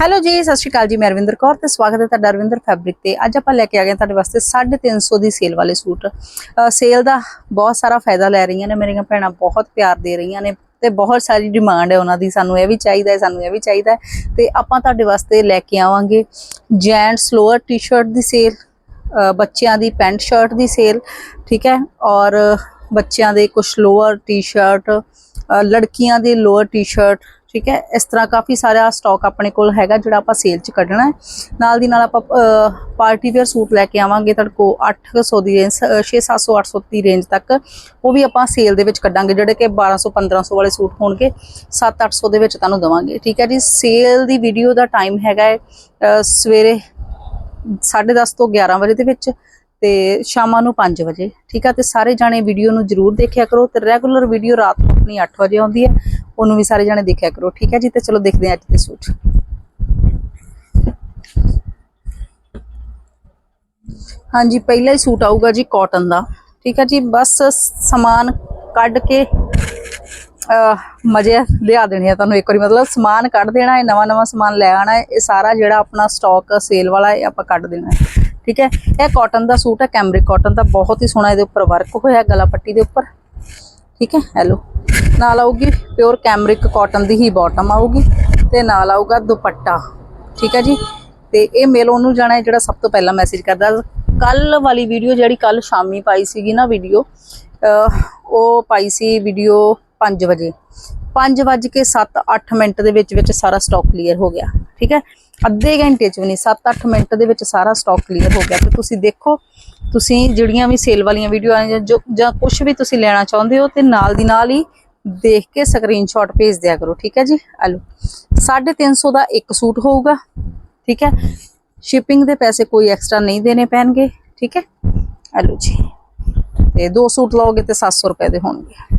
Hello ਜੀ, ਸਤਿ ਸ਼੍ਰੀ ਅਕਾਲ ਜੀ, ਮੈਂ ਅਰਵਿੰਦਰ ਕੌਰ ਤੇ ਸਵਾਗਤ ਹੈ ਤੁਹਾਡਾ ਅਰਵਿੰਦਰ ਫੈਬਰਿਕ ਤੇ। ਅੱਜ ਆਪਾਂ ਲੈ ਕੇ ਆ ਗਏ ਹਾਂ ਤੁਹਾਡੇ ਵਾਸਤੇ 350 ਦੀ ਸੇਲ ਵਾਲੇ ਸੂਟ। ਸੇਲ ਦਾ ਬਹੁਤ ਸਾਰਾ ਫਾਇਦਾ ਲੈ ਰਹੀਆਂ ਨੇ, ਮੇਰੀਆਂ ਭੈਣਾਂ ਬਹੁਤ ਪਿਆਰ ਦੇ ਰਹੀਆਂ ਨੇ ਤੇ ਬਹੁਤ ਸਾਰੀ ਡਿਮਾਂਡ ਹੈ ਉਹਨਾਂ ਦੀ, ਸਾਨੂੰ ਇਹ ਵੀ ਚਾਹੀਦਾ ਹੈ, ਸਾਨੂੰ ਇਹ ਵੀ ਚਾਹੀਦਾ ਹੈ। ਤੇ ਆਪਾਂ ਤੁਹਾਡੇ ਵਾਸਤੇ ਲੈ ਕੇ ਆਵਾਂਗੇ ਜੈਂਟਸ ਲੋਅਰ ਟੀ-ਸ਼ਰਟ ਦੀ ਸੇਲ ਬੱਚਿਆਂ ਦੀ ਪੈਂਟ ਸ਼ਰਟ ਦੀ ਸੇਲ ਠੀਕ ਹੈ, ਔਰ ਬੱਚਿਆਂ ਦੇ ਕੁਝ ਲੋਅਰ ਟੀ-ਸ਼ਰਟ ਲੜਕੀਆਂ ਦੇ ਲੋਅਰ ਟੀ-ਸ਼ਰਟ ਠੀਕ ਹੈ? ਇਸ ਤਰ੍ਹਾਂ ਕਾਫੀ ਸਾਰਾ ਸਟਾਕ ਆਪਣੇ ਕੋਲ ਹੈਗਾ ਜਿਹੜਾ ਆਪਾਂ ਸੇਲ 'ਚ ਕੱਢਣਾ ਹੈ। ਨਾਲ ਦੀ ਨਾਲ ਆਪਾਂ ਪਾਰਟੀ ਵੇਅਰ ਸੂਟ ਲੈ ਕੇ ਆਵਾਂਗੇ ਤੁਹਾਡੇ ਕੋਲ 800 ਦੀ ਰੇਂਜ 6 700 800 ਦੀ ਰੇਂਜ ਤੱਕ। ਉਹ ਵੀ ਆਪਾਂ ਸੇਲ ਦੇ ਵਿੱਚ ਕੱਢਾਂਗੇ ਜਿਹੜੇ ਕਿ 1200 1500 ਵਾਲੇ ਸੂਟ ਹੋਣਗੇ। 7 800 ਦੇ ਵਿੱਚ ਤੁਹਾਨੂੰ ਦਵਾਂਗੇ। ਠੀਕ ਹੈ ਜੀ? ਸੇਲ ਦੀ ਵੀਡੀਓ ਦਾ ਟਾਈਮ ਹੈਗਾ ਹੈ ਅ, ਸਵੇਰੇ 10:30 ਤੋਂ 11 ਵਜੇ ਦੇ ਵਿੱਚ ਤੇ ਸ਼ਾਮਾਂ ਨੂੰ 5 ਵਜੇ। ਠੀਕ ਆ ਤੇ ਸਾਰੇ ਜਾਣੇ ਵੀਡੀਓ ਨੂੰ ਜਰੂਰ ਦੇਖਿਆ ਕਰੋ ਤੇ ਰੈਗੂਲਰ ਵੀਡੀਓ ਰਾਤ ਨੂੰ ਆਪਣੀ 8 ਵਜੇ ਆਉਂਦੀ ਹੈ। ਉਹਨੂੰ ਵੀ ਸਾਰੇ ਜਾਣੇ ਦੇਖਿਆ ਕਰੋ, ਠੀਕ ਹੈ ਜੀ? ਤੇ ਚਲੋ ਦੇਖਦੇ ਹਾਂ ਅੱਜ ਦੇ ਸੂਟ। ਹਾਂਜੀ, ਪਹਿਲਾ ਹੀ ਸੂਟ ਆਊਗਾ ਜੀ ਕਾਟਨ ਦਾ, ਠੀਕ ਹੈ ਜੀ? ਬਸ ਸਮਾਨ ਕੱਢ ਕੇ ਮਜ਼ੇ ਲਿਆ ਦੇਣੇ ਆ ਤੁਹਾਨੂੰ। ਇੱਕ ਵਾਰੀ ਮਤਲਬ ਸਮਾਨ ਕੱਢ ਦੇਣਾ ਹੈ ਨਵਾਂ ਨਵਾਂ ਸਮਾਨ ਲੈ ਆਣਾ ਹੈ, ਇਹ ਸਾਰਾ ਜਿਹੜਾ ਆਪਣਾ ਸਟਾਕ ਸੇਲ ਵਾਲਾ ਹੈ, ਆਪਾਂ ਕੱਢ ਦੇਣਾ ਹੈ, ਠੀਕ ਹੈ? ਇਹ ਕਾਟਨ ਦਾ ਸੂਟ ਹੈ ਕੈਮਰਿਕ ਕਾਟਨ ਦਾ, ਬਹੁਤ ਹੀ ਸੋਹਣਾ ਇਹਦੇ ਉੱਪਰ ਵਰਕ ਹੋਇਆ, ਗਲਾ ਪੱਟੀ ਦੇ ਉੱਪਰ, ਠੀਕ ਹੈ? ਹੈਲੋ ਨਾਲ ਆਊਗੀ ਪਿਓਰ ਕੈਮਰਿਕ ਕਾਟਨ ਦੀ ਹੀ ਬਾਟਮ ਆਊਗੀ ਤੇ ਨਾਲ ਆਊਗਾ ਦੁਪੱਟਾ, ਠੀਕ ਹੈ ਜੀ? ਤੇ ਇਹ ਮੇਲ ਉਹਨੂੰ ਜਾਣਾ ਹੈ ਜਿਹੜਾ ਸਭ ਤੋਂ ਪਹਿਲਾਂ ਮੈਸੇਜ ਕਰਦਾ। ਕੱਲ ਵਾਲੀ ਵੀਡੀਓ ਜਿਹੜੀ ਕੱਲ ਸ਼ਾਮੀ ਪਾਈ ਸੀਗੀ ਨਾ ਵੀਡੀਓ ਉਹ ਪਾਈ ਸੀ ਵੀਡੀਓ 5 ਵਜੇ। 5 ਵਜ ਕੇ 7-8 ਮਿੰਟ ਦੇ ਵਿੱਚ ਵਿੱਚ ਸਾਰਾ ਸਟਾਕ ਕਲੀਅਰ ਹੋ ਗਿਆ, ਠੀਕ ਹੈ? ਅੱਧੇ ਘੰਟੇ ਚ ਵੀ ਨਹੀਂ 7-8 ਮਿੰਟ ਦੇ ਵਿੱਚ ਸਾਰਾ ਸਟਾਕ ਕਲੀਅਰ ਹੋ ਗਿਆ। ਤੇ ਤੁਸੀਂ ਦੇਖੋ, ਤੁਸੀਂ ਜਿਹੜੀਆਂ ਵੀ ਸੇਲ ਵਾਲੀਆਂ ਵੀਡੀਓ ਆਈਆਂ ਜੋ ਜਾਂ ਕੁਝ ਵੀ ਤੁਸੀਂ ਲੈਣਾ ਚਾਹੁੰਦੇ ਹੋ ਤੇ ਨਾਲ ਦੀ ਨਾਲ ਹੀ ਦੇਖ ਕੇ ਸਕਰੀਨਸ਼ਾਟ ਭੇਜ ਦਿਆ ਕਰੋ, ਠੀਕ ਹੈ ਜੀ? ਆਲੋ 350 ਦਾ ਇੱਕ ਸੂਟ ਹੋਊਗਾ, ਠੀਕ ਹੈ? ਸ਼ਿਪਿੰਗ ਦੇ ਪੈਸੇ ਕੋਈ ਐਕਸਟਰਾ ਨਹੀਂ ਦੇਣੇ ਪੈਣਗੇ, ਠੀਕ ਹੈ? ਆਲੋ ਜੀ, ਤੇ ਦੋ ਸੂਟ ਲਓਗੇ ਤੇ 700 ਰੁਪਏ ਦੇ ਹੋਣਗੇ।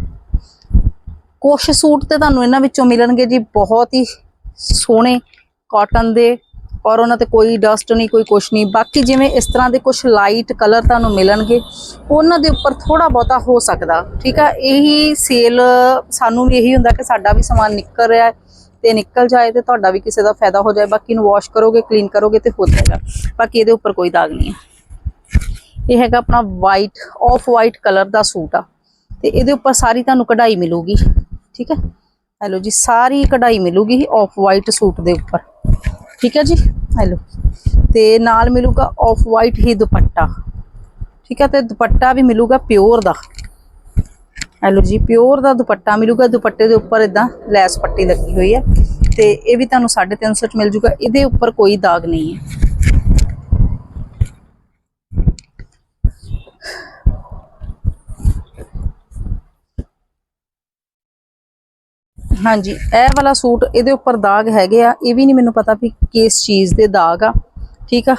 ਕੁਛ ਸੂਟ ਤੇ ਤੁਹਾਨੂੰ ਇਹਨਾਂ ਵਿੱਚੋਂ ਮਿਲਣਗੇ ਜੀ, ਬਹੁਤ ਹੀ ਸੋਹਣੇ ਕਾਟਨ ਦੇ ਔਰ ਉਹਨਾਂ ਤੇ ਕੋਈ ਡਸਟ ਨਹੀਂ, ਕੋਈ ਕੁਛ ਨਹੀਂ। ਬਾਕੀ ਜਿਵੇਂ ਇਸ ਤਰ੍ਹਾਂ ਦੇ ਕੁਝ ਲਾਈਟ ਕਲਰ ਤੁਹਾਨੂੰ ਮਿਲਣਗੇ, ਉਹਨਾਂ ਦੇ ਉੱਪਰ ਥੋੜਾ ਬਹੁਤਾ ਹੋ ਸਕਦਾ, ਠੀਕ ਆ? ਇਹੀ ਸੇਲ ਸਾਨੂੰ ਵੀ ਇਹੀ ਹੁੰਦਾ ਕਿ ਸਾਡਾ ਵੀ ਸਮਾਨ ਨਿਕਲ ਰਿਹਾ ਹੈ ਤੇ ਨਿਕਲ ਜਾਏ ਤੇ ਤੁਹਾਡਾ ਵੀ ਕਿਸੇ ਦਾ ਫਾਇਦਾ ਹੋ ਜਾਏ। ਬਾਕੀ ਨੂੰ ਵਾਸ਼ ਕਰੋਗੇ ਕਲੀਨ ਕਰੋਗੇ ਤੇ ਹੋ ਜਾਏਗਾ। ਬਾਕੀ ਇਹਦੇ ਉੱਪਰ ਕੋਈ ਦਾਗ ਨਹੀਂ ਹੈ। ਇਹ ਹੈਗਾ ਆਪਣਾ ਵਾਈਟ ਆਫ ਵਾਈਟ ਕਲਰ ਦਾ ਸੂਟ ਆ। ਤੇ ਇਹਦੇ ਉੱਪਰ ਸਾਰੀ ਤੁਹਾਨੂੰ ਕਢਾਈ ਮਿਲੂਗੀ, ਠੀਕ ਹੈ? ਹੈਲੋ ਜੀ, ਸਾਰੀ ਕਢਾਈ ਮਿਲੂਗੀ ਆਫ ਵਾਈਟ ਸੂਟ ਦੇ ਉੱਪਰ। ਠੀਕ ਹੈ ਜੀ? ਹੈਲੋ ਤੇ ਨਾਲ ਮਿਲੂਗਾ ਆਫ ਵਾਈਟ ਹੀ ਦੁਪੱਟਾ। ਠੀਕ ਹੈ, ਤੇ ਦੁਪੱਟਾ ਵੀ ਮਿਲੂਗਾ ਪਿਓਰ ਦਾ। ਹੈਲੋ ਜੀ ਪਿਓਰ ਦਾ ਦੁਪੱਟਾ ਮਿਲੂਗਾ, ਦੁਪੱਟੇ ਦੇ ਉੱਪਰ ਇਦਾਂ ਲੈਸ ਪੱਟੀ ਲੱਗੀ ਹੋਈ ਹੈ। ਤੇ ਇਹ ਵੀ ਤੁਹਾਨੂੰ 350 ਚ ਮਿਲ ਜੂਗਾ, ਇਹਦੇ ਉੱਪਰ ਕੋਈ ਦਾਗ ਨਹੀਂ ਹੈ। ਹਾਂਜੀ, ਇਹ ਵਾਲਾ ਸੂਟ ਇਹਦੇ ਉੱਪਰ ਦਾਗ ਹੈਗੇ ਆ। ਇਹ ਵੀ ਨਹੀਂ ਮੈਨੂੰ ਪਤਾ ਵੀ ਕਿਸ ਚੀਜ਼ ਦੇ ਦਾਗ ਆ, ਠੀਕ ਆ?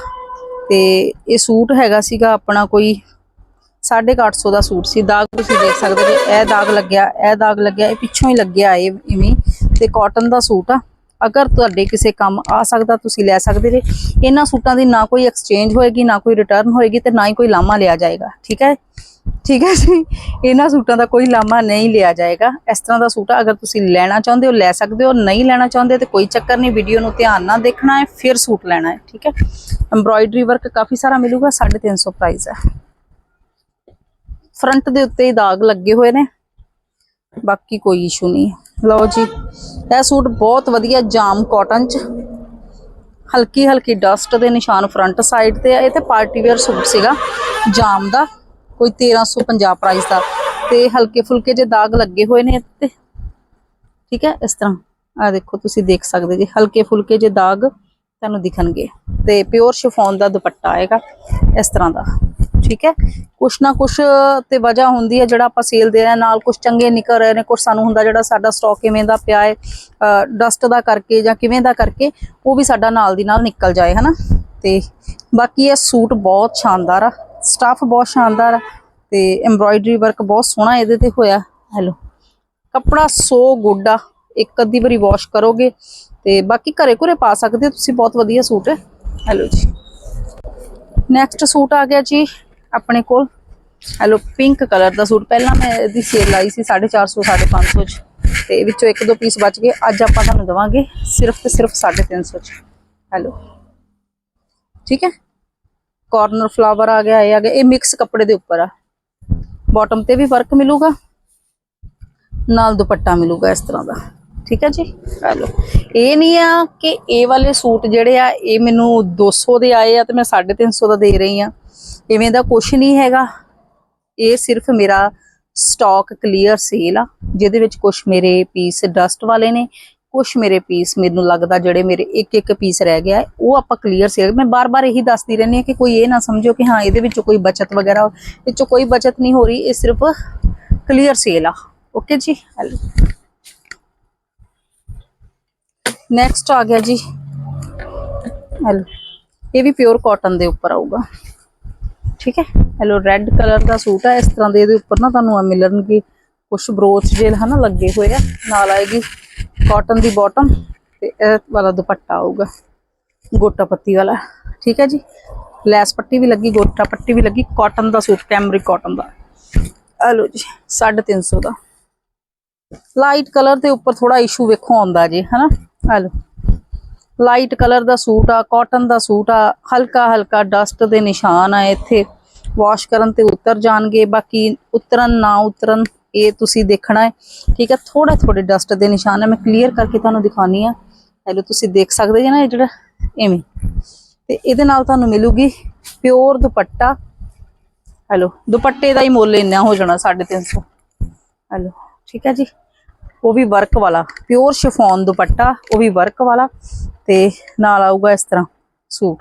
ਤੇ ਇਹ ਸੂਟ ਹੈਗਾ ਸੀਗਾ ਆਪਣਾ ਕੋਈ 850 ਦਾ ਸੂਟ ਸੀ। ਦਾਗ ਤੁਸੀਂ ਦੇਖ ਸਕਦੇ ਜੇ ਇਹ ਦਾਗ ਲੱਗਿਆ, ਇਹ ਦਾਗ ਲੱਗਿਆ, ਇਹ ਪਿੱਛੋਂ ਹੀ ਲੱਗਿਆ ਇਹ ਇਵੇਂ। ਤੇ ਕਾਟਨ ਦਾ ਸੂਟ ਆ। ਅਗਰ ਤੁਹਾਡੇ ਕਿਸੇ ਕੰਮ ਆ ਸਕਦਾ, ਤੁਸੀਂ ਲੈ ਸਕਦੇ ਜੇ। ਇਹਨਾਂ ਸੂਟਾਂ ਦੀ ਨਾ ਕੋਈ ਐਕਸਚੇਂਜ ਹੋਏਗੀ, ਨਾ ਕੋਈ ਰਿਟਰਨ ਹੋਏਗੀ ਤੇ ਨਾ ਹੀ ਕੋਈ ਲਾਮਾ ਲਿਆ ਜਾਏਗਾ। ਠੀਕ ਹੈ? ਠੀਕ ਹੈ ਜੀ? ਇਹਨਾਂ ਸੂਟਾਂ ਦਾ ਕੋਈ ਲਾਮਾ ਨਹੀਂ ਲਿਆ ਜਾਏਗਾ। ਇਸ ਤਰ੍ਹਾਂ ਦਾ ਸੂਟ ਆ, ਅਗਰ ਤੁਸੀਂ ਲੈਣਾ ਚਾਹੁੰਦੇ ਹੋ, ਲੈ ਸਕਦੇ ਹੋ। ਨਹੀਂ ਲੈਣਾ ਚਾਹੁੰਦੇ ਤੇ ਕੋਈ ਚੱਕਰ ਨਹੀਂ, ਵੀਡੀਓ ਨੂੰ ਧਿਆਨ ਨਾਲ ਦੇਖਣਾ ਹੈ, ਫਿਰ ਸੂਟ ਲੈਣਾ ਹੈ। ਠੀਕ ਹੈ? ਐਮਬ੍ਰੋਇਡਰੀ ਵਰਕ ਕਾਫੀ ਸਾਰਾ ਮਿਲੂਗਾ 350 ਪ੍ਰਾਈਸ ਹੈ। ਫਰੰਟ ਦੇ ਉੱਤੇ ਹੀ ਦਾਗ ਲੱਗੇ ਹੋਏ ਨੇ। ਬਾਕੀ ਕੋਈ ਇਸ਼ੂ ਨਹੀਂ। ਲਓ ਜੀ, ਇਹ ਸੂਟ ਬਹੁਤ ਵਧੀਆ ਜਾਮ ਕਾਟਨ ਚ। ਹਲਕੀ ਹਲਕੀ ਡਸਟ ਦੇ ਨਿਸ਼ਾਨ ਫਰੰਟ ਸਾਈਡ ਤੇ ਆ। ਇਹ ਤੇ ਪਾਰਟੀ ਵੇਅਰ ਸੂਟ ਸੀਗਾ, ਜਾਮ ਦਾ, ਕੋਈ 1350 ਪ੍ਰਾਈਸ ਦਾ। ਤੇ ਹਲਕੇ ਫੁਲਕੇ ਜੇ ਦਾਗ ਲੱਗੇ ਹੋਏ ਨੇ ਤੇ, ਠੀਕ ਹੈ, ਇਸ ਤਰ੍ਹਾਂ। ਆ ਦੇਖੋ, ਤੁਸੀਂ ਦੇਖ ਸਕਦੇ ਜੀ ਹਲਕੇ ਫੁਲਕੇ ਜੇ ਦਾਗ ਤੁਹਾਨੂੰ ਦਿਖਣਗੇ। ਤੇ ਪਿਓਰ ਸ਼ਿਫੋਨ ਦਾ ਦੁਪੱਟਾ ਆਏਗਾ, ਇਸ ਤਰ੍ਹਾਂ ਦਾ। ਠੀਕ ਹੈ? ਕੁਛ ਨਾ ਕੁਛ ਤੇ ਵਜ੍ਹਾ ਹੁੰਦੀ ਹੈ ਜਿਹੜਾ ਆਪਾਂ ਸੇਲ ਦੇ ਰਹੇ ਨਾਲ ਕੁਛ ਚੰਗੇ ਨਿਕਲ ਰਹੇ ਨੇ, ਕੁਛ ਸਾਨੂੰ ਹੁੰਦਾ ਜਿਹੜਾ ਸਾਡਾ ਸਟਾਕ ਕਿਵੇਂ ਦਾ ਪਿਆ ਹੈ ਡਸਟ ਦਾ ਕਰਕੇ ਜਾਂ ਕਿਵੇਂ ਦਾ ਕਰਕੇ ਉਹ ਵੀ ਸਾਡਾ ਨਾਲ ਦੀ ਨਾਲ ਨਿਕਲ ਜਾਏ, ਹਨਾ? ਤੇ ਬਾਕੀ ਇਹ ਸੂਟ ਬਹੁਤ ਸ਼ਾਨਦਾਰ ਆ ਸਟਾਫ ਬਹੁਤ ਸ਼ਾਨਦਾਰ ਆ, ਤੇ ਐਮਬ੍ਰੋਇਡਰੀ ਵਰਕ ਬਹੁਤ ਸੋਹਣਾ ਇਹਦੇ ਤੇ ਹੋਇਆ ਹੈਲੋ ਕੱਪੜਾ ਸੋ ਗੁੱਡ ਆ, ਇੱਕ ਅੱਧੀ ਵਾਰੀ ਵਾਸ਼ ਕਰੋਗੇ ਤੇ ਬਾਕੀ ਘਰੇ ਘਰੇ ਪਾ ਸਕਦੇ ਹੋ, ਤੁਸੀਂ ਬਹੁਤ ਵਧੀਆ ਸੂਟ ਹੈ ਹੈਲੋ ਜੀ। ਨੈਕਸਟ ਸੂਟ ਆ ਗਿਆ ਜੀ ਆਪਣੇ ਕੋਲ। ਹੈਲੋ ਪਿੰਕ ਕਲਰ ਦਾ ਸੂਟ। ਪਹਿਲਾਂ ਮੈਂ ਇਹਦੀ ਸੇਲ ਲਾਈ ਸੀ 450 550 ਚ। ਤੇ ਵਿੱਚੋਂ ਇੱਕ ਦੋ ਪੀਸ ਬਚ ਗਏ। ਅੱਜ ਆਪਾਂ ਤੁਹਾਨੂੰ ਦਵਾਂਗੇ ਸਿਰਫ ਤੇ ਸਿਰਫ 350 ਚ। ਹੈਲੋ ਠੀਕ ਹੈ? ਕਾਰਨਰ ਫਲਾਵਰ ਆ ਗਿਆ, ਇਹ ਆ ਗਿਆ। ਇਹ ਮਿਕਸ ਕੱਪੜੇ ਦੇ ਉੱਪਰ ਆ। ਬਾਟਮ ਤੇ ਵੀ ਵਰਕ ਮਿਲੂਗਾ। ਨਾਲ ਦੁਪੱਟਾ ਮਿਲੂਗਾ ਇਸ ਤਰ੍ਹਾਂ ਦਾ। ਠੀਕ ਹੈ ਜੀ? ਹੈਲੋ ਇਹ ਨਹੀਂ ਆ ਕਿ ਇਹ ਵਾਲੇ ਸੂਟ ਜਿਹੜੇ ਆ, ਇਹ ਮੈਨੂੰ 200 ਦੇ ਆਏ ਆ ਤੇ ਮੈਂ 350 ਦਾ ਦੇ ਰਹੀ ਆ। ਇਵੇਂ ਦਾ ਕੁਝ ਨਹੀਂ ਹੈਗਾ। ਇਹ ਸਿਰਫ ਮੇਰਾ ਸਟਾਕ ਕਲੀਅਰ ਸੇਲ ਆ, ਜਿਹਦੇ ਵਿੱਚ ਕੁਝ ਮੇਰੇ ਪੀਸ ਡਸਟ ਵਾਲੇ ਨੇ ਕੁਝ ਮੇਰੇ ਪੀਸ ਮੈਨੂੰ ਲੱਗਦਾ ਜਿਹੜੇ ਮੇਰੇ ਇੱਕ ਇੱਕ ਪੀਸ ਰਹਿ ਗਿਆ ਉਹ ਆਪਾਂ ਕਲੀਅਰ ਸੇਲ ਮੈਂ ਬਾਰ-ਬਾਰ ਇਹੀ ਦੱਸਦੀ ਰਹਿੰਦੀ ਹਾਂ ਕਿ ਕੋਈ ਇਹ ਨਾ ਸਮਝੋ ਕਿ ਹਾਂ, ਇਹਦੇ ਵਿੱਚੋਂ ਕੋਈ ਬਚਤ ਵਗੈਰਾ ਇਹ 'ਚੋਂ ਕੋਈ ਬਚਤ ਨਹੀਂ ਹੋ ਰਹੀ, ਇਹ ਸਿਰਫ ਕਲੀਅਰ ਸੇਲ ਆ। ਓਕੇ ਜੀ? ਹੈਲੋ ਨੈਕਸਟ ਆ ਗਿਆ ਜੀ। ਹੈਲੋ ਇਹ ਵੀ ਪਿਓਰ ਕਾਟਨ ਦੇ ਉੱਪਰ ਆਊਗਾ। ਠੀਕ ਹੈ? ਹੈਲੋ ਰੈੱਡ ਕਲਰ ਦਾ ਸੂਟ ਹੈ। ਇਸ ਤਰ੍ਹਾਂ ਦੇ ਇਹਦੇ ਉੱਪਰ ਨਾ ਤੁਹਾਨੂੰ ਆ ਮਿਲਣਗੇ ਕੁਝ ਬਰੋਚ ਜੇਲ ਹਨਾ ਲੱਗੇ ਹੋਏ ਆ। ਨਾਲ ਆਏਗੀ ਕਾਟਨ ਦੀ ਬਾਟਮ ਤੇ ਇਹ ਵਾਲਾ ਦੁਪੱਟਾ ਆਊਗਾ। ਗੋਟਾ ਪੱਤੀ ਵਾਲਾ। ਠੀਕ ਹੈ ਜੀ? ਲੈਸ ਪੱਟੀ ਵੀ ਲੱਗੀ, ਗੋਟਾ ਪੱਟੀ ਵੀ ਲੱਗੀ ਕਾਟਨ ਦਾ ਸੂਟ ਕੈਮਰਿਕ ਕਾਟਨ ਦਾ। ਆ ਲਓ ਜੀ 350 ਦਾ। ਲਾਈਟ ਕਲਰ ਦੇ ਉੱਪਰ ਥੋੜਾ ਇਸ਼ੂ ਵੇਖੋ ਆਉਂਦਾ ਜੀ, ਹਨਾ? ਆ ਲਓ। ਲਾਈਟ ਕਲਰ ਦਾ ਸੂਟ ਆ ਕਾਟਨ ਦਾ ਸੂਟ ਆ, ਹਲਕਾ ਹਲਕਾ ਡਸਟ ਦੇ ਨਿਸ਼ਾਨ ਆ ਇੱਥੇ। ਵਾਸ਼ ਕਰਨ ਤੇ ਉਤਰ ਜਾਣਗੇ, ਬਾਕੀ ਉਤਰਨ ਨਾ ਉਤਰਨ ਇਹ ਤੁਸੀਂ ਦੇਖਣਾ ਹੈ। ਠੀਕ ਹੈ ਥੋੜਾ ਥੋੜੇ ਡਸਟ ਦੇ ਨਿਸ਼ਾਨ ਆ, ਮੈਂ ਕਲੀਅਰ ਕਰਕੇ ਤੁਹਾਨੂੰ ਦਿਖਾਣੀ ਆ ਹੈਲੋ ਤੁਸੀਂ ਦੇਖ ਸਕਦੇ ਜੇ ਨਾ ਇਹ ਜਿਹੜਾ, ਐਵੇਂ। ਤੇ ਇਹਦੇ ਨਾਲ ਤੁਹਾਨੂੰ ਮਿਲੂਗੀ ਪਿਓਰ ਦੁਪੱਟਾ। ਹੈਲੋ, ਦੁਪੱਟੇ ਦਾ ਹੀ ਮੁੱਲ ਇੰਨਾ ਹੋ ਜਾਣਾ 350 ਹੈਲੋ, ਠੀਕ ਹੈ ਜੀ। ਉਹ ਵੀ ਵਰਕ ਵਾਲਾ ਪਿਓਰ ਸ਼ਿਫੋਨ ਦੁਪੱਟਾ, ਉਹ ਵੀ ਵਰਕ ਵਾਲਾ ਤੇ ਨਾਲ ਆਊਗਾ ਇਸ ਤਰ੍ਹਾਂ ਸੂਟ।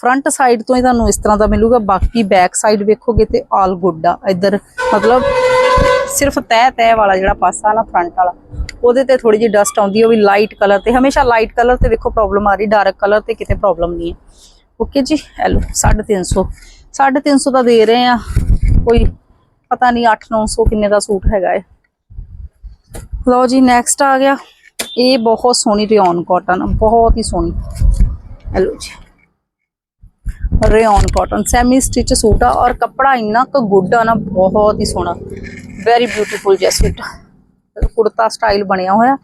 ਫਰੰਟ ਸਾਈਡ ਤੋਂ ਹੀ ਤੁਹਾਨੂੰ ਇਸ ਤਰ੍ਹਾਂ ਦਾ ਮਿਲੂਗਾ, ਬਾਕੀ ਬੈਕ ਸਾਈਡ ਵੇਖੋਗੇ ਤੇ ਆਲ ਗੁੱਡ ਆ। ਇੱਧਰ ਮਤਲਬ ਸਿਰਫ ਤਹਿ ਤਹਿ ਵਾਲਾ ਜਿਹੜਾ ਪਾਸਾ ਨਾ ਫਰੰਟ ਵਾਲਾ, ਉਹਦੇ ਤੇ ਥੋੜੀ ਜਿਹੀ ਡਸਟ ਆਉਂਦੀ ਉਹ ਵੀ ਲਾਈਟ ਕਲਰ ਤੇ। ਹਮੇਸ਼ਾ ਲਾਈਟ ਕਲਰ ਤੇ ਵੇਖੋ ਪ੍ਰੋਬਲਮ ਆ ਰਹੀ ਡਾਰਕ ਕਲਰ ਤੇ ਕਿਤੇ ਪ੍ਰੋਬਲਮ ਨਹੀਂ ਹੈ ਓਕੇ ਜੀ ਹੈਲੋ 350 350 ਦਾ ਦੇ ਰਹੇ ਆ, ਕੋਈ ਪਤਾ ਨਹੀਂ 8-900 ਕਿੰਨੇ ਦਾ ਸੂਟ ਹੈਗਾ ਹੈ ਲਓ ਜੀ ਨੈਕਸਟ ਆ ਗਿਆ। ਇਹ ਬਹੁਤ ਸੋਹਣੀ ਰਿਓਨ ਕਾਟਨ ਬਹੁਤ ਹੀ ਸੋਹਣੀ। ਹੈਲੋ ਜੀ। Rayon cotton semi stitch suit ਆ ਔਰ ਕੱਪੜਾ ਇੰਨਾ ਕੁ ਗੁੱਡ ਆ ਨਾ, ਬਹੁਤ ਹੀ ਸੋਹਣਾ। ਵੈਰੀ ਬਿਊਟੀਫੁਲ ਜਿਹਾ ਸੂਟ ਕੁੜਤਾ ਸਟਾਈਲ ਬਣਿਆ ਹੋਇਆ।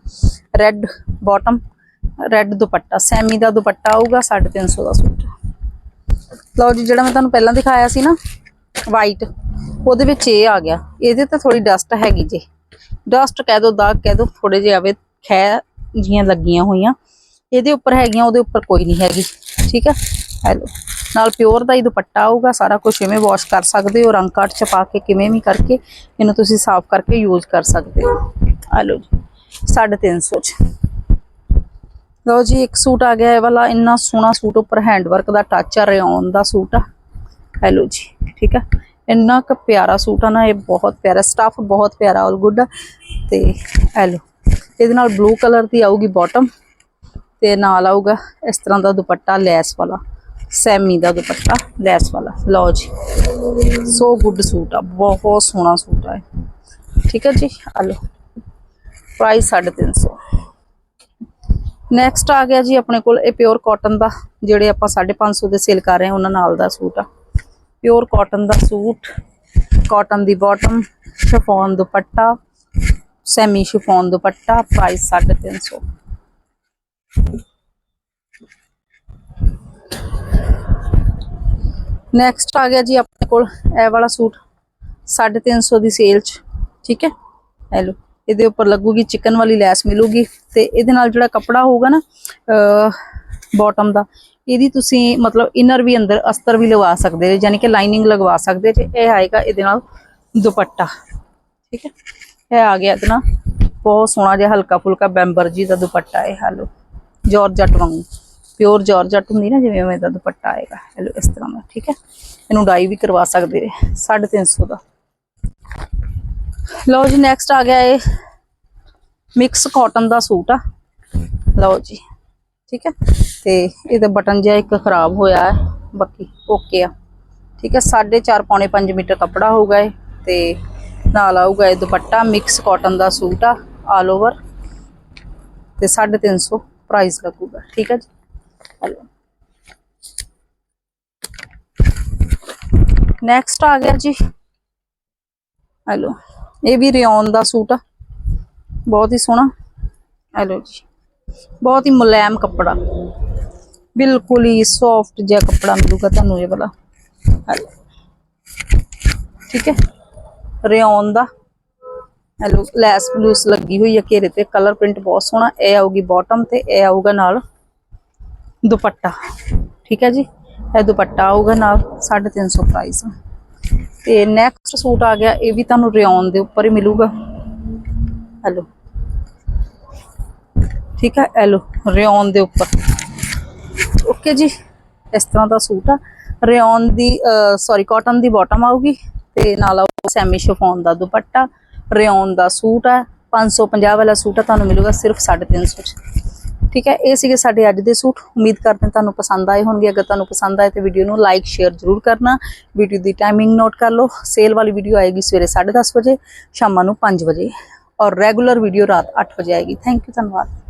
ਰੈੱਡ ਬਾਟਮ ਰੈੱਡ ਦੁਪੱਟਾ ਸੈਮੀ ਦਾ ਦੁਪੱਟਾ ਆਊਗਾ 350 ਦਾ ਸੂਟ। ਲਓ ਜੀ, ਜਿਹੜਾ ਮੈਂ ਤੁਹਾਨੂੰ ਪਹਿਲਾਂ ਦਿਖਾਇਆ ਸੀ ਨਾ ਵਾਈਟ ਉਹਦੇ ਵਿੱਚ ਇਹ ਆ ਗਿਆ। ਇਹਦੇ ਤਾਂ ਥੋੜੀ ਡਸਟ ਹੈਗੀ ਜੇ। ਡਸਟ ਕਹਿ ਦੋ ਦਾਗ ਕਹਿ ਦੋ ਥੋੜੇ ਜਿਹੇ ਆਵੇ ਖੈ ਜੀਆਂ ਲੱਗੀਆਂ ਹੋਈਆਂ। ਇਹਦੇ ਉੱਪਰ ਹੈਗੀਆਂ, ਉਹਦੇ ਉੱਪਰ ਕੋਈ ਨਹੀਂ ਹੈਗੀ, ਠੀਕ ਹੈ ਹੈਲੋ ਨਾਲ ਪਿਓਰ ਦਾ ਹੀ ਦੁਪੱਟਾ ਆਊਗਾ, ਸਾਰਾ ਕੁਝ ਇਵੇਂ ਵਾਸ਼ ਕਰ ਸਕਦੇ ਹੋ, ਰੰਗ ਕਾਟ ਚ ਪਾ ਕੇ ਕਿਵੇਂ ਵੀ ਕਰਕੇ, ਇਹਨੂੰ ਤੁਸੀਂ ਸਾਫ਼ ਕਰਕੇ ਯੂਜ਼ ਕਰ ਸਕਦੇ ਹੋ। ਆ ਲਓ ਜੀ 350 ਚ। ਲਓ ਜੀ, ਇੱਕ ਸੂਟ ਆ ਗਿਆ, ਇਹ ਵਾਲਾ ਇੰਨਾ ਸੋਹਣਾ ਸੂਟ, ਉੱਪਰ ਹੈਂਡ ਵਰਕ ਦਾ ਟੱਚ ਆ ਰਿਓਨ ਦਾ ਸੂਟ ਆ। ਹੈਲੋ ਜੀ, ਠੀਕ ਆ? ਇੰਨਾ ਕੁ ਪਿਆਰਾ ਸੂਟ ਆ ਨਾ, ਇਹ ਬਹੁਤ ਪਿਆਰਾ ਸਟਫ ਬਹੁਤ ਪਿਆਰਾ ਆਲ ਗੁੱਡ ਤੇ ਹੈਲੋ ਇਹਦੇ ਨਾਲ ਬਲੂ ਕਲਰ ਦੀ ਆਊਗੀ ਬਾਟਮ ਤੇ ਨਾਲ ਆਊਗਾ ਇਸ ਤਰ੍ਹਾਂ ਦਾ ਦੁਪੱਟਾ ਲੈਸ ਵਾਲਾ, ਸੈਮੀ ਦਾ ਦੁਪੱਟਾ ਲੈਸ ਵਾਲਾ। ਲਓ ਜੀ ਸੋ ਗੁੱਡ ਸੂਟ ਆ, ਬਹੁਤ ਸੋਹਣਾ ਸੂਟ ਆ ਇਹ। ਠੀਕ ਹੈ ਜੀ, ਆ ਲਓ ਪ੍ਰਾਈਸ 350 ਨੈਕਸਟ ਆ ਗਿਆ ਜੀ ਆਪਣੇ ਕੋਲ ਇਹ ਪਿਓਰ ਕਾਟਨ ਦਾ, ਜਿਹੜੇ ਆਪਾਂ 550 ਦੇ ਸੇਲ ਕਰ ਰਹੇ ਹਾਂ, ਉਹਨਾਂ ਨਾਲ ਦਾ ਸੂਟ ਆ। ਪਿਓਰ ਕਾਟਨ ਦਾ ਸੂਟ ਕਾਟਨ ਦੀ ਬਾਟਮ ਸ਼ਿਫੋਨ ਦੁਪੱਟਾ ਸੈਮੀ ਸ਼ਿਫੋਨ ਦੁਪੱਟਾ ਪ੍ਰਾਈਸ 350 ਨੈਕਸਟ ਆ ਗਿਆ ਜੀ ਆਪਣੇ ਕੋਲ, ਇਹ ਵਾਲਾ ਸੂਟ 350 ਦੀ ਸੇਲ ਚ, ਠੀਕ ਹੈ? ਹੈਲੋ ਇਹਦੇ ਉੱਪਰ ਲੱਗੂਗੀ ਚਿਕਨ ਵਾਲੀ ਲੈਸ ਮਿਲੂਗੀ ਤੇ ਇਹਦੇ ਨਾਲ ਜਿਹੜਾ ਕੱਪੜਾ ਹੋਊਗਾ ਨਾ ਬਾਟਮ ਦਾ ਇਹਦੀ ਤੁਸੀਂ ਮਤਲਬ ਇਨਰ ਵੀ ਅੰਦਰ ਅਸਤਰ ਵੀ ਲਵਾ ਸਕਦੇ ਹੋ ਯਾਨੀ ਕਿ ਲਾਈਨਿੰਗ ਲਗਵਾ ਸਕਦੇ ਜੇ। ਇਹ ਆਏਗਾ ਇਹਦੇ ਨਾਲ ਦੁਪੱਟਾ, ਠੀਕ ਹੈ? ਇਹ ਆ ਗਿਆ ਇਹਦੇ ਨਾਲ ਬਹੁਤ ਸੋਹਣਾ ਜਿਹਾ ਹਲਕਾ ਫੁਲਕਾ ਬੈਂਬਰ ਜੀ ਦਾ ਦੁਪੱਟਾ ਹੈ ਹਾਲੋ ਜਾਰਜਟ ਵਾਂਗੂ। ਪਿਓਰ ਜਾਰਜਟ ਹੁੰਦੀ ਨਾ, ਜਿਵੇਂ ਉਵੇਂ ਦਾ ਦੁਪੱਟਾ ਆਏਗਾ। ਹੈਲੋ ਇਸ ਤਰ੍ਹਾਂ ਦਾ, ਠੀਕ ਹੈ? ਇਹਨੂੰ ਡਾਈ ਵੀ ਕਰਵਾ ਸਕਦੇ ਜੇ 350 ਦਾ। ਲਓ ਜੀ ਨੈਕਸਟ ਆ ਗਿਆ ਇਹ ਮਿਕਸ ਕਾਟਨ ਦਾ ਸੂਟ ਆ। ਲਓ ਜੀ। ਠੀਕ ਹੈ? ਤੇ ਇਹਦਾ ਬਟਨ ਜਿਹਾ ਇੱਕ ਖਰਾਬ ਹੋਇਆ ਹੈ। ਬਾਕੀ ਓਕੇ ਆ। ਠੀਕ ਹੈ? 4.5 ਪੌਣੇ 5 ਮੀਟਰ ਕੱਪੜਾ ਹੋਊਗਾ ਇਹ ਤੇ ਨਾਲ ਆਊਗਾ ਇਹ ਦੁਪੱਟਾ। ਮਿਕਸ ਕਾਟਨ ਦਾ ਸੂਟ ਆ ਆਲ ਓਵਰ ਤੇ 350 ਪ੍ਰਾਈਸ ਲੱਗੂਗਾ। ਠੀਕ ਹੈ ਜੀ? ਹੈਲੋ ਨੈਕਸਟ ਆ ਗਿਆ ਜੀ। ਹੈਲੋ ਇਹ ਵੀ ਰਿਓਨ ਦਾ ਸੂਟ ਆ। ਬਹੁਤ ਹੀ ਸੋਹਣਾ। ਹੈਲੋ ਜੀ। ਬਹੁਤ ਹੀ ਮੁਲਾਇਮ ਕੱਪੜਾ। ਬਿਲਕੁਲ ਹੀ ਸੌਫਟ ਜਿਹਾ ਕੱਪੜਾ ਮਿਲੂਗਾ ਤੁਹਾਨੂੰ ਇਹ ਵਾਲਾ। ਹੈਲੋ। ਠੀਕ ਹੈ? ਰਿਓਨ ਦਾ। ਹੈਲੋ, ਲੈਸ ਬਲੂਸ ਲੱਗੀ ਹੋਈ ਹੈ ਘੇਰੇ ਤੇ। ਕਲਰ ਪ੍ਰਿੰਟ ਬਹੁਤ ਸੋਹਣਾ। ਇਹ ਆਊਗੀ ਬਾਟਮ ਤੇ, ਇਹ ਆਊਗਾ ਨਾਲ ਦੁਪੱਟਾ। ਠੀਕ ਹੈ ਜੀ? ਇਹ ਦੁਪੱਟਾ ਆਊਗਾ ਨਾਲ 350 ਪ੍ਰਾਈਸ ਤੇ ਨੈਕਸਟ ਸੂਟ ਆ ਗਿਆ, ਇਹ ਵੀ ਤੁਹਾਨੂੰ ਰਿਓਨ ਦੇ ਉੱਪਰ ਹੀ ਮਿਲੂਗਾ। ਹੈਲੋ। ਠੀਕ ਹੈ, ਇਹ ਲੋ ਰਿਓਨ ਦੇ ਉੱਪਰ। ਓਕੇ ਜੀ, ਇਸ ਤਰ੍ਹਾਂ ਦਾ ਸੂਟ ਆ। ਰਿਓਨ ਦੀ ਸੌਰੀ ਕਾਟਨ ਦੀ ਬਾਟਮ ਆਊਗੀ ਤੇ ਨਾਲ ਆਊ ਸੈਮੀ ਸ਼ਿਫੋਨ ਦਾ ਦੁਪੱਟਾ। ਰਿਓਨ ਦਾ ਸੂਟ ਆ 550 ਵਾਲਾ ਸੂਟ ਆ, ਤੁਹਾਨੂੰ ਮਿਲੂਗਾ ਸਿਰਫ 350 ਚ। ਠੀਕ ਹੈ, ਇਹ ਸੀਗੇ ਸਾਡੇ ਅੱਜ ਦੇ ਸੂਟ। ਉਮੀਦ ਕਰਦੇ ਹਾਂ ਤੁਹਾਨੂੰ ਪਸੰਦ ਆਏ ਹੋਣਗੇ। ਅਗਰ ਤੁਹਾਨੂੰ ਪਸੰਦ ਆਏ ਤੇ ਵੀਡੀਓ ਨੂੰ ਲਾਈਕ ਸ਼ੇਅਰ ਜ਼ਰੂਰ ਕਰਨਾ। ਵੀਡੀਓ ਦੀ ਟਾਈਮਿੰਗ ਨੋਟ ਕਰ ਲਓ। ਸੇਲ ਵਾਲੀ ਵੀਡੀਓ ਆਏਗੀ ਸਵੇਰੇ 10:30 ਵਜੇ, ਸ਼ਾਮਾਂ ਨੂੰ 5 ਵਜੇ। ਔਰ ਰੈਗੂਲਰ ਵੀਡੀਓ ਰਾਤ 8 ਵਜੇ ਆਏਗੀ। ਥੈਂਕ ਯੂ ਧੰਨਵਾਦ।